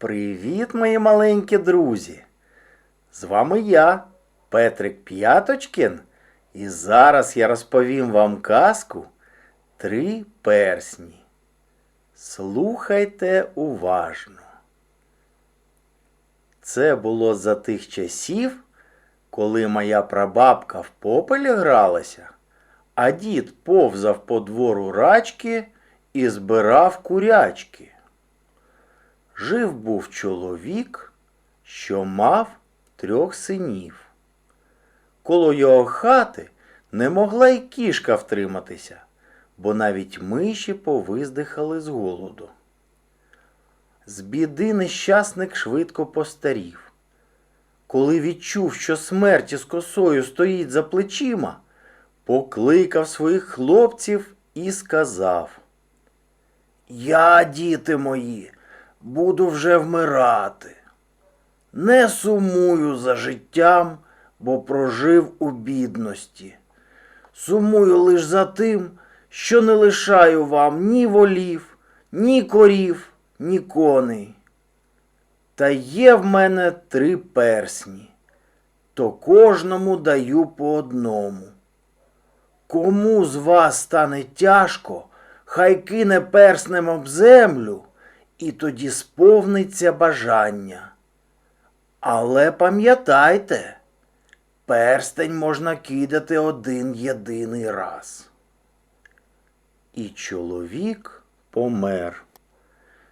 Привіт, мої маленькі друзі! З вами я, Петрик П'яточкін, і зараз я розповім вам казку Три персні. Слухайте уважно. Це було за тих часів, коли моя прабабка в попелі гралася, а дід повзав по двору рачки і збирав курячки. Жив був чоловік, що мав трьох синів. Коло його хати не могла й кішка втриматися, бо навіть миші повиздихали з голоду. З біди нещасник швидко постарів. Коли відчув, що смерть із косою стоїть за плечима, покликав своїх хлопців і сказав Я, діти мої, буду вже вмирати. Не сумую за життям, бо прожив у бідності. Сумую лиш за тим, що не лишаю вам ні волів, ні корів, ні коней. Та є в мене три персні, то кожному даю по одному. Кому з вас стане тяжко, хай кине перснем об землю, і тоді сповниться бажання. Але пам'ятайте, перстень можна кидати один єдиний раз. І чоловік помер.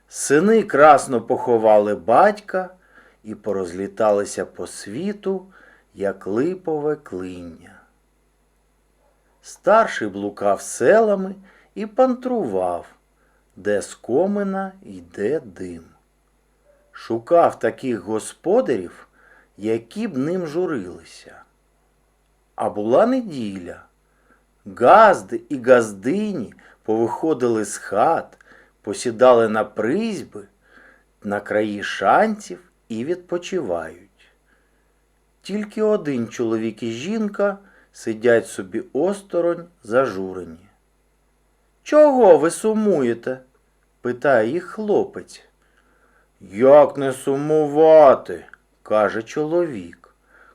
Сини красно поховали батька і порозліталися по світу, як липове клиння. Старший блукав селами і пантрував, де з комина йде дим. Шукав таких господарів, які б ним журилися. А була неділя. Газди і газдині повиходили з хат, посідали на призьби, на краї шанців і відпочивають. Тільки один чоловік і жінка сидять собі осторонь зажурені. Чого ви сумуєте? Питає їх хлопець. Як не сумувати, каже чоловік,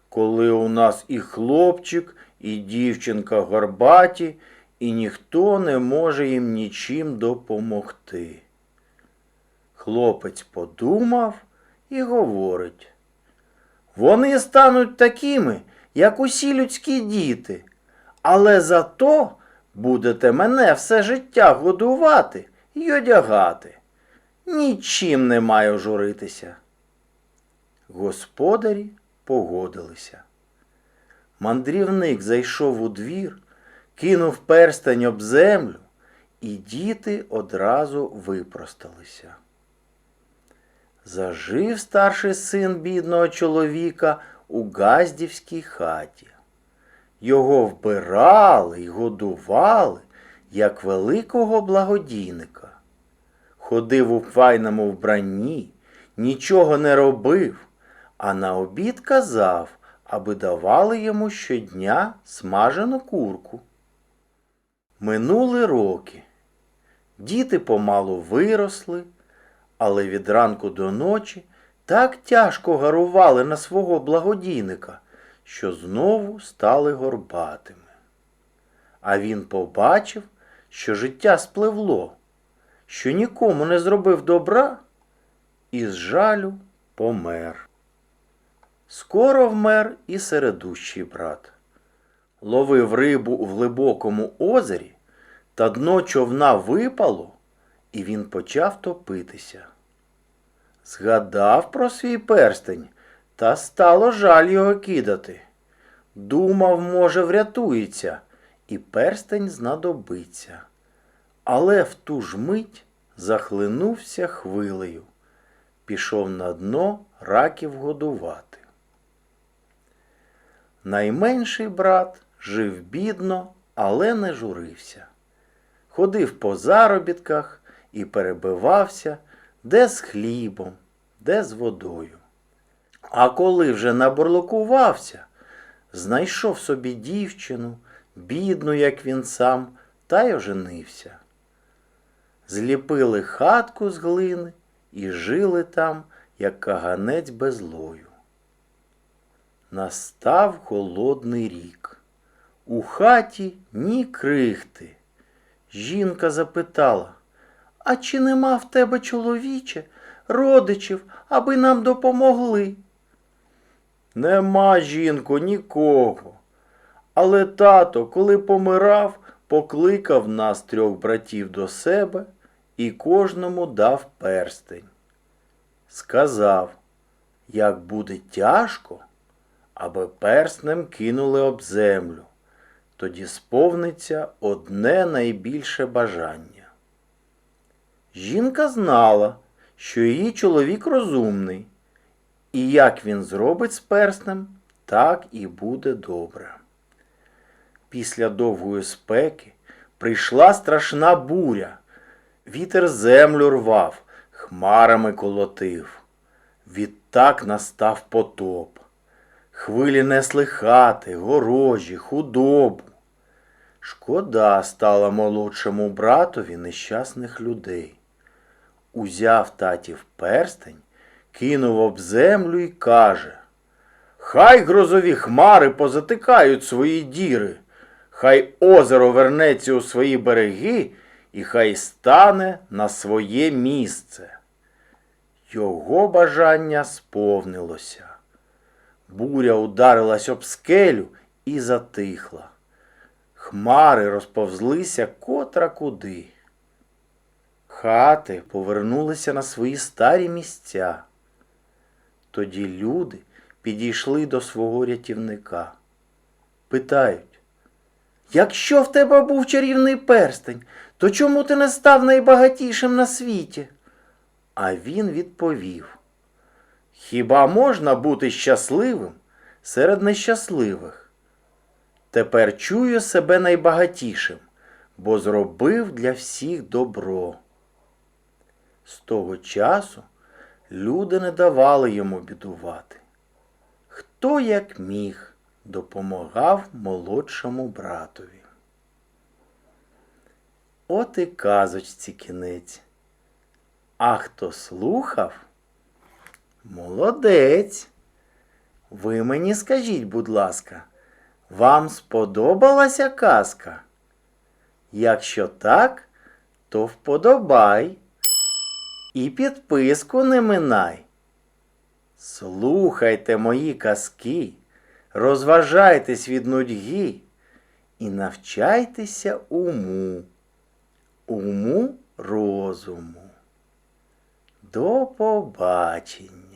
коли у нас і хлопчик, і дівчинка горбаті, і ніхто не може їм нічим допомогти. Хлопець подумав і говорить. Вони стануть такими, як усі людські діти, але зато будете мене все життя годувати й одягати. Нічим не маю журитися. Господарі погодилися. Мандрівник зайшов у двір, кинув перстень об землю, і діти одразу випросталися. Зажив старший син бідного чоловіка у газдівській хаті. Його вбирали й годували, як великого благодійника. Ходив у файному вбранні, нічого не робив, а на обід казав, аби давали йому щодня смажену курку. Минули роки. Діти помалу виросли, але від ранку до ночі так тяжко гарували на свого благодійника, що знову стали горбатими. А він побачив, що життя спливло, що нікому не зробив добра, і з жалю помер. Скоро вмер і середущий брат. Ловив рибу в глибокому озері, та дно човна випало, і він почав топитися. Згадав про свій перстень, та стало жаль його кидати. Думав, може, врятується, і перстень знадобиться. Але в ту ж мить захлинувся хвилею, пішов на дно раків годувати. Найменший брат жив бідно, але не журився. Ходив по заробітках і перебивався де з хлібом, де з водою. А коли вже наборлокувався, знайшов собі дівчину, бідну, як він сам, та й оженився. Зліпили хатку з глини і жили там, як каганець безлою. Настав холодний рік. У хаті ні крихти. Жінка запитала, а чи нема в тебе, чоловіче, родичів, аби нам допомогли? Нема, жінко, нікого. Але тато, коли помирав, покликав нас трьох братів до себе і кожному дав перстень. Сказав, як буде тяжко, аби перстнем кинули об землю, тоді сповниться одне найбільше бажання. Жінка знала, що її чоловік розумний, і як він зробить з перстнем, так і буде добре. Після довгої спеки прийшла страшна буря. Вітер землю рвав, хмарами колотив. Відтак настав потоп. Хвилі несли хати, горожі, худобу. Шкода стала молодшому братові нещасних людей. Узяв татів перстень, кинув об землю і каже Хай грозові хмари позатикають свої діри, хай озеро вернеться у свої береги і хай стане на своє місце. Його бажання сповнилося. Буря ударилась об скелю і затихла. Хмари розповзлися котра куди. Хати повернулися на свої старі місця. Тоді люди підійшли до свого рятівника. Питають, якщо в тебе був чарівний перстень, то чому ти не став найбагатішим на світі? А він відповів: Хіба можна бути щасливим серед нещасливих? Тепер чую себе найбагатішим, бо зробив для всіх добро. З того часу люди не давали йому бідувати. Хто як міг допомагав молодшому братові. От і казочці кінець. А хто слухав? Молодець. Ви мені скажіть, будь ласка, вам сподобалася казка? Якщо так, то вподобай і підписку не минай. Слухайте мої казки, розважайтесь від нудьги і навчайтеся уму, уму розуму. До побачення.